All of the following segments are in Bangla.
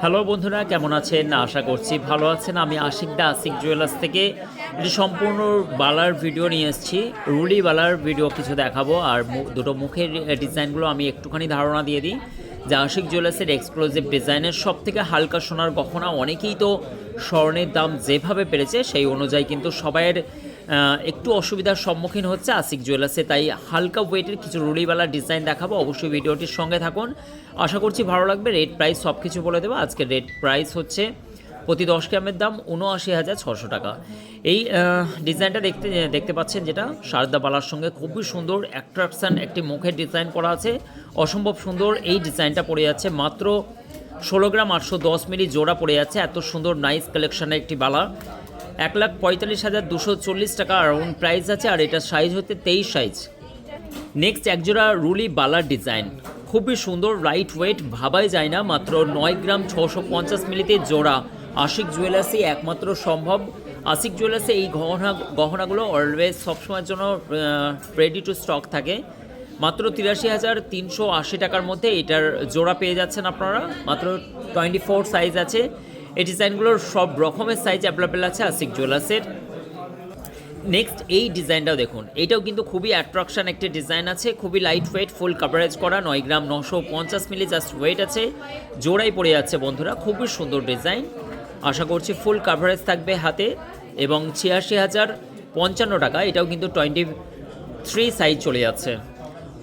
হ্যালো বন্ধুরা, কেমন আছেন? আশা করছি ভালো আছেন। আমি আশিক দা, আশিক জুয়েলার্স থেকে। এটি সম্পূর্ণ বালার ভিডিও নিয়ে এসেছি। রুলি বালার ভিডিও কিছু দেখাবো। আর দুটো মুখের ডিজাইনগুলো আমি একটুখানি ধারণা দিয়ে দিই। যে আশিক জুয়েলার্সের এক্সক্লুসিভ ডিজাইনের সব থেকে হালকা সোনার গহনা, অনেকেই তো স্বর্ণের দাম যেভাবে বেড়েছে সেই অনুযায়ী কিন্তু সবাইয়ের একটু অসুবিধার সম্মুখীন হচ্ছে আশিক জুয়েলার্সে, তাই হালকা ওয়েটের কিছু রুলিওয়ালা ডিজাইন দেখাবো। অবশ্যই ভিডিওটির সঙ্গে থাকুন। আশা করছি ভালো লাগবে। রেট প্রাইস সব কিছু বলে দেবো। আজকের রেট প্রাইস হচ্ছে প্রতি দশ গ্রামের দাম উনআশি হাজার ছশো টাকা। এই ডিজাইনটা দেখতে দেখতে পাচ্ছেন যেটা সারদা বালার সঙ্গে খুবই সুন্দর অ্যাট্রাকশান একটি মুখের ডিজাইন করা আছে। অসম্ভব সুন্দর এই ডিজাইনটা পড়ে যাচ্ছে। মাত্র ষোলো গ্রাম আটশো দশ মিলি জোড়া পড়ে যাচ্ছে। এত সুন্দর নাইস কালেকশনের একটি বালা। এক লাখ পঁয়তাল্লিশ হাজার দুশো চল্লিশ টাকা অ্যারাউন্ড প্রাইস আছে, আর এটার সাইজ হচ্ছে তেইশ সাইজ নেক্সট একজোড়া রুলি বালার ডিজাইন খুবই সুন্দর লাইট ওয়েট ভাবাই যায় না, মাত্র নয় গ্রাম ছশো পঞ্চাশ মিলিতে জোড়া। আশিক জুয়েলার্সই একমাত্র সম্ভব। আশিক জুয়েলার্সে এই গহনা, গহনাগুলো অলওয়েজ সবসময়ের জন্য রেডি টু স্টক থাকে। মাত্র তিরাশি হাজার তিনশো আশি টাকার মধ্যে এটার জোড়া পেয়ে যাচ্ছেন আপনারা। মাত্র টোয়েন্টি ফোর সাইজ আছে। এই ডিজাইনগুলোর সব রকমের সাইজ অ্যাভেলেবেল আছে আশিক জুয়েলার্সের নেক্সট এই ডিজাইনটাও দেখুন। এটাও কিন্তু খুবই অ্যাট্রাকশন একটি ডিজাইন আছে, খুবই লাইট ওয়েট ফুল কাভারেজ করা, নয় গ্রাম নশো পঞ্চাশ মিলি জাস্ট ওয়েট আছে। জোড়াই পড়ে যাচ্ছে বন্ধুরা, খুবই সুন্দর ডিজাইন আশা করছি ফুল কাভারেজ থাকবে হাতে, এবং ছিয়াশি হাজার পঞ্চান্ন টাকা, এটাও কিন্তু টোয়েন্টি থ্রি সাইজ চলে যাচ্ছে।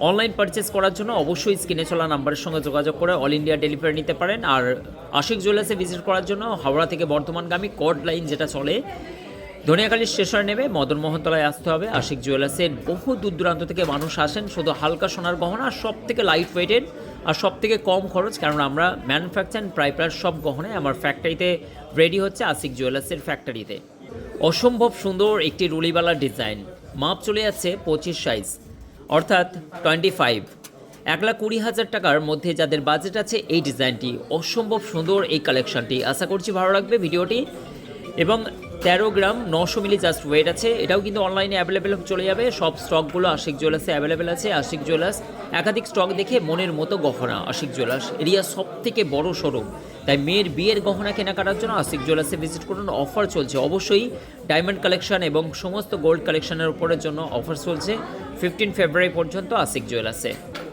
অনলাইন পারচেস করার জন্য অবশ্যই স্ক্রিনে চলা নাম্বারের সঙ্গে যোগাযোগ করে অল ইন্ডিয়া ডেলিভারি নিতে পারেন। আর আশিক জুয়েলার্সে ভিজিট করার জন্য হাওড়া থেকে বর্ধমানগামী কড লাইন যেটা চলে ধনিয়াখালী স্টেশনে নেমে মদন মোহনতলায় আসতে হবে। আশিক জুয়েলার্সের বহু দূর দূরান্ত থেকে মানুষ আসেন, শুধু হালকা সোনার গহনা সব থেকে লাইট ওয়েটেড আর সব থেকে কম খরচ, কারণ আমরা ম্যানুফ্যাকচার প্রায় প্রায় সব গহনায় আমার ফ্যাক্টরিতে রেডি হচ্ছে আশিক জুয়েলার্সের ফ্যাক্টরিতে অসম্ভব সুন্দর একটি রুলিবালা ডিজাইন মাপ চলে যাচ্ছে পঁচিশ সাইজ অর্থাৎ টোয়েন্টি ফাইভ এক লাখ কুড়ি হাজার টাকার মধ্যে যাদের বাজেট আছে, এই ডিজাইনটি অসম্ভব সুন্দর এই কালেকশনটি আশা করছি ভালো লাগবে ভিডিওটি। এবং তেরো গ্রাম নশো মিলি জাস্ট ওয়েট আছে। এটাও কিন্তু অনলাইনে অ্যাভেলেবেল চলে যাবে। সব স্টকগুলো আশিক জুয়েলার্সে অ্যাভেলেবেল আছে। আশিক জুয়েলার্স একাধিক স্টক দেখে মনের মতো গহনা আশিক জুয়েলার্স এরিয়া সব থেকে বড় শোরুম তাই মেয়ের বিয়ের গহনা কেনাকাটার জন্য আশিক জুয়েলার্সে ভিজিট করুন। অফার চলছে। অবশ্যই ডায়মন্ড কালেকশন এবং সমস্ত গোল্ড কালেকশনের উপরের জন্য অফার চলছে। ফিফটিন ফেব্রুয়ারি পর্যন্ত আশিক জুয়েলার্সে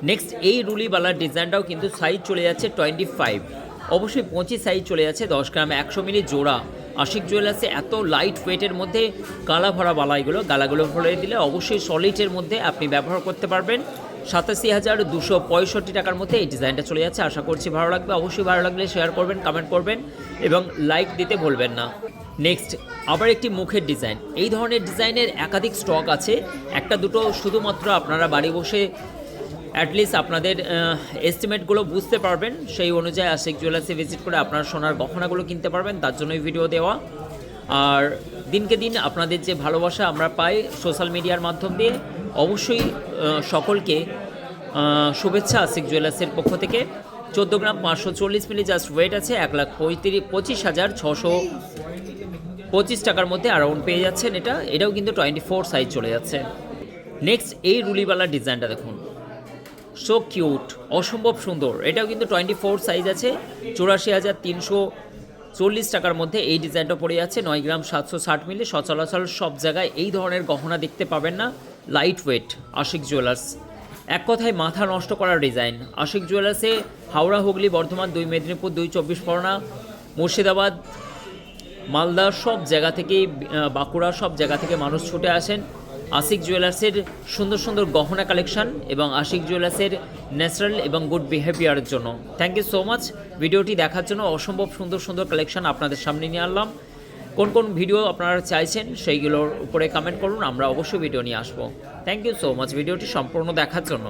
নেক্সট এই রুলিবালার ডিজাইনটাও কিন্তু সাইজ চলে যাচ্ছে টোয়েন্টি ফাইভ অবশ্যই পঁচিশ সাইজ চলে যাচ্ছে, দশ গ্রাম, একশো মিলি জোড়া। আশিক জুয়েলার্সে এত লাইট ওয়েটের মধ্যে কালা ভরা বালাইগুলো, গালাগুলো ভরে দিলে অবশ্যই সলিডের মধ্যে আপনি ব্যবহার করতে পারবেন। সাতাশি হাজার দুশো পঁয়ষট্টি টাকার মধ্যে এই ডিজাইনটা চলে যাচ্ছে। আশা করছি ভালো লাগবে। অবশ্যই ভালো লাগলে শেয়ার করবেন কমেন্ট করবেন এবং লাইক দিতে ভুলবেন না। নেক্সট আবার একটি মুখের ডিজাইন এই ধরনের ডিজাইনের একাধিক স্টক আছে। একটা দুটো শুধুমাত্র আপনারা বাড়ি বসে অ্যাটলিস্ট আপনাদের এস্টিমেটগুলো বুঝতে পারবেন। সেই অনুযায়ী আশিক জুয়েলার্সে ভিজিট করে আপনার সোনার গহনাগুলো কিনতে পারবেন। তার জন্যই ভিডিও দেওয়া। আর দিনকে দিন আপনাদের যে ভালোবাসা আমরা পাই সোশ্যাল মিডিয়ার মাধ্যম দিয়ে, অবশ্যই সকলকে শুভেচ্ছা আশিক জুয়েলার্সের পক্ষ থেকে। চোদ্দ গ্রাম পাঁচশো চল্লিশ মিলি জাস্ট ওয়েট আছে, এক লাখ পঁয়ত্রিশ পঁচিশ হাজার ছশো পঁচিশ টাকার মধ্যে অ্যারাউন্ড পেয়ে যাচ্ছেন এটা। এটাও কিন্তু টোয়েন্টি ফোর সাইজ চলে যাচ্ছে। নেক্সট এই রুলিওয়ালা ডিজাইনটা দেখুন। সো কিউট অসম্ভব সুন্দর। এটাও কিন্তু টোয়েন্টি ফোর সাইজ আছে। চুরাশি হাজার তিনশো চল্লিশ টাকার মধ্যে এই ডিজাইনটা পড়ে যাচ্ছে। নয় গ্রাম সাতশো ষাট মিলি সচলাচল সব জায়গায় এই ধরনের গহনা দেখতে পাবেন না। লাইট ওয়েট আশিক জুয়েলার্স এক কথায় মাথা নষ্ট করার ডিজাইন। আশিক জুয়েলার্সে হাওড়া, হুগলি, বর্ধমান, দুই মেদিনীপুর, দুই চব্বিশ পরগনা, মুর্শিদাবাদ, মালদা সব জায়গা থেকেই বাঁকুড়া সব জায়গা থেকে মানুষ ছুটে আসেন। আশিক জুয়েলার্সের সুন্দর সুন্দর গহনা কালেকশন এবং আশিক জুয়েলার্সের ন্যাচারাল এবং গুড বিহেভিয়ারের জন্য। থ্যাংক ইউ সো মাচ ভিডিওটি দেখার জন্য অসম্ভব সুন্দর সুন্দর কালেকশন আপনাদের সামনে নিয়ে আনলাম। কোন কোন ভিডিও আপনারা চাইছেন সেইগুলোর উপরে কমেন্ট করুন, আমরা অবশ্যই ভিডিও নিয়ে আসব। থ্যাংক ইউ সো মাচ ভিডিওটি সম্পূর্ণ দেখার জন্য।